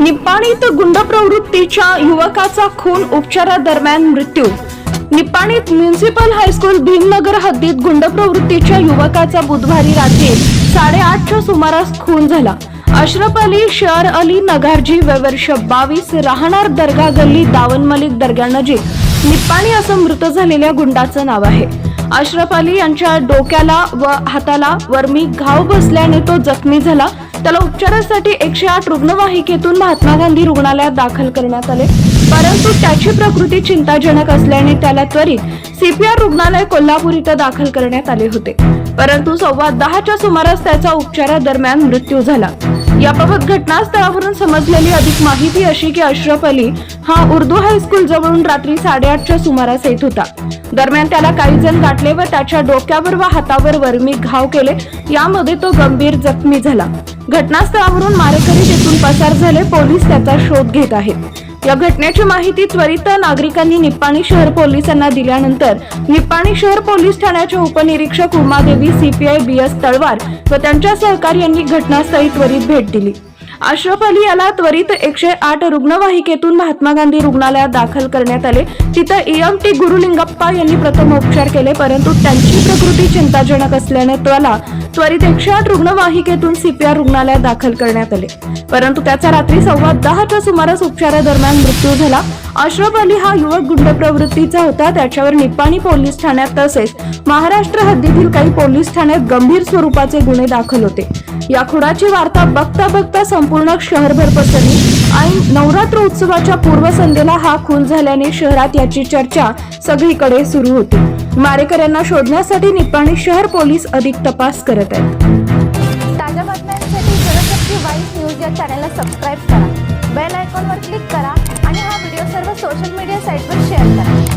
निपाणीत गुंड प्रवृत्तीच्या युवकाचा खून उपचारादरम्यान मृत्यू. निप्पाणीत म्युन्सिपल हायस्कूल भीमनगर हद्दीत गुंड प्रवृत्तीच्या युवकाचा बुधवारी रात्री साडेआठच्या सुमारास खून झाला. अशरफ अली शहर अली नगारजी वय वर्ष बावीस राहणार दर्गा गल्ली दावन मलिक दर्ग्यानजीक निप्पाणी असं मृत झालेल्या गुंडाचं नाव आहे. अशरफ अली यांच्या डोक्याला व हाताला वर्मी घाव बसल्याने तो जखमी झाला. त्याला उपचारासाठी एकशे आठ रुग्णवाहिकेतून महात्मा गांधी रुग्णालयात दाखल करण्यात आले. परंतु त्याची प्रकृती चिंताजनक असल्याने त्याला त्वरित सीपीआर रुग्णालय कोल्हापूर इथं दाखल करण्यात आले होते. परंतु सव्वा दहाच्या सुमारास त्याचा उपचारादरम्यान मृत्यू झाला. याबाबत घटनास्थळावरून समजलेली अधिक माहिती अशी की अशरफ अली हा उर्दू हायस्कूल जवळून रात्री साडेआठच्या सुमारास येत होता. दरम्यान त्याला काही जण गाठले व त्याच्या डोक्यावर व हातावर वर्मी घाव केले. यामध्ये तो गंभीर जखमी झाला. घटनास्थळावरून मारेकरी तिथून पसार झाले. पोलीस त्याचा शोध घेत आहेत या घटनेची माहिती त्वरित नागरिकांनी निप्पाणी शहर पोलिसांना दिल्यानंतर निप्पाणी शहर पोलीस ठाण्याच्या उपनिरीक्षक Umadevi CPI B S Talwar व त्यांच्या सहकार्यांनी घटनास्थळी त्वरित भेट दिली. अशरफ अली याला त्वरित एकशे आठ रुग्णवाहिकेतून महात्मा गांधी रुग्णालयात दाखल करण्यात आले. तिथं ईएमटी गुरुलिंगप्पा यांनी प्रथम उपचार केले परंतु त्यांची प्रकृती चिंताजनक असल्याने त्याला त्वरित एकशे आठ रुग्णवाहिकेतून सीपीआर रुग्णालयात दाखल करण्यात आले. परंतु त्याचा रात्री सव्वा दहाच्या सुमारास उपचारादरम्यान मृत्यू झाला. अश्रफ अली हा युवक गुंड प्रवृत्तीचा होता. त्याच्यावर निप्पाणी पोलीस ठाण्यात तसेच महाराष्ट्र हद्दीतील काही पोलीस ठाण्यात गंभीर स्वरूपाचे गुन्हे दाखल होते. या खुनाची वार्ता बघता बघता संपूर्ण शहरभर पसरली आणि नवरात्र उत्सवाच्या पूर्वसंध्येला हा खून झाल्याने शहरात याची चर्चा सगळीकडे सुरू होती. मारेकऱ्यांना शोधण्यासाठी निप्पाणी शहर पोलीस अधिक तपास करत आहेत. ताज्या बातम्यांसाठी जनशक्ती वाईस न्यूज या चॅनलला सबस्क्राईब करा. बेल आयकॉनवर क्लिक करा. सोशल मीडिया साईटवर शेअर